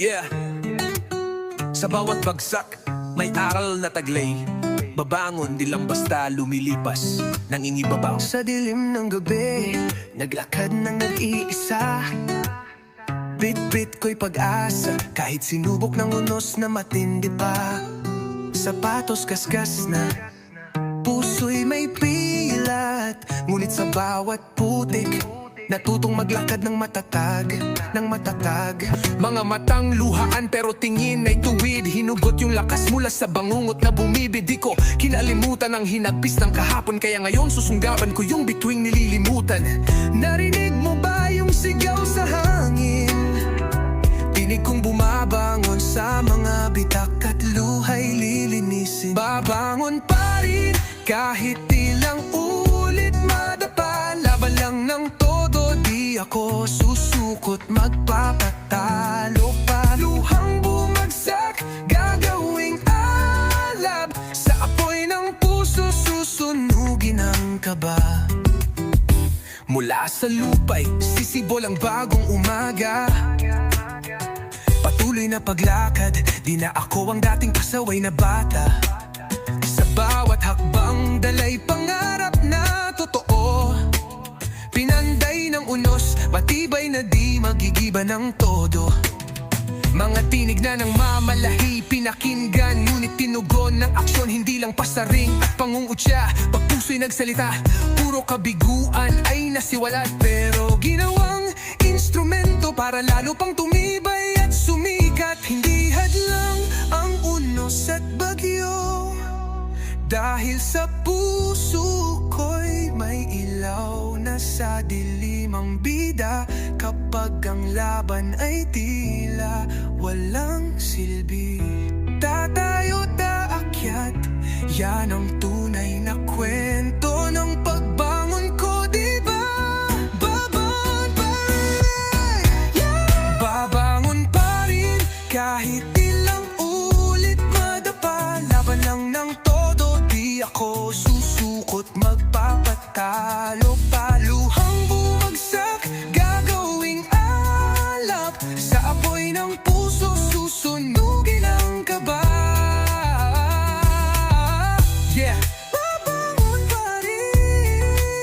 Yeah. Sa bawat bagsak May aral na taglay. Babangon di lang basta lumilipas Nangingibabaw. Sa dilim ng gabi Naglakad ng nag-iisa. Bit-bit ko'y pag-asa Kahit sinubok ng unos na matindi pa. Sapatos kaskas na Puso'y may pilat Ngunit sa bawat putik Natutong maglakad ng matatag Ng matatag. Mga matang luhaan pero tingin ay tuwid. Hinugot yung lakas mula sa bangungot na bumibid. Di ko kinalimutan ang hinagpis ng kahapon. Kaya ngayon susunggaban ko yung bituing nililimutan. Narinig mo ba yung sigaw sa hangin? Tinig kong bumabangon sa mga bitak at luhay lilinisin. Babangon pa rin kahit susukot magpapatalo pa. Luhang bumagsak gagawing alab. Sa apoy ng puso susunugin ang kaba. Mula sa lupay, sisibol ang bagong umaga. Patuloy na paglakad, di na ako ang dating pasaway na bata. Sa bawat hakbang, dalay pangarap na totoo. Pinanday ng unos, matibay na di magigiba ng todo. Mga tinig na ng mamalahi Pinakinggan Ngunit tinugon ng aksyon Hindi lang pasaring at pangungutya. Pag puso'y nagsalita Puro kabiguan ay nasiwalat. Pero ginawang instrumento Para lalo pang tumibay at sumikat Hindi hadlang ang unos at bagyo. Dahil sa puso ko'y may ilaw sa dilim ang bida Kapag ang laban ay tila walang silbi Tatayo taakyat, yan ang tunay na kwento ng pagbangon ko, di ba? Babangon pa rin, yeah! Babangon pa rin kahit ilang ulit madapa Laban lang ng todo, di ako susukot Magpapatalo Yeah! Babangon pa rin.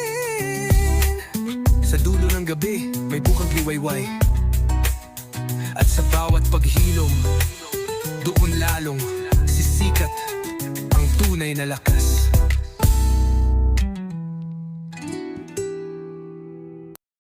Sa dulo ng gabi, may bukang liwayway. At sa bawat paghilom Doon lalong sisikat ang tunay na lakas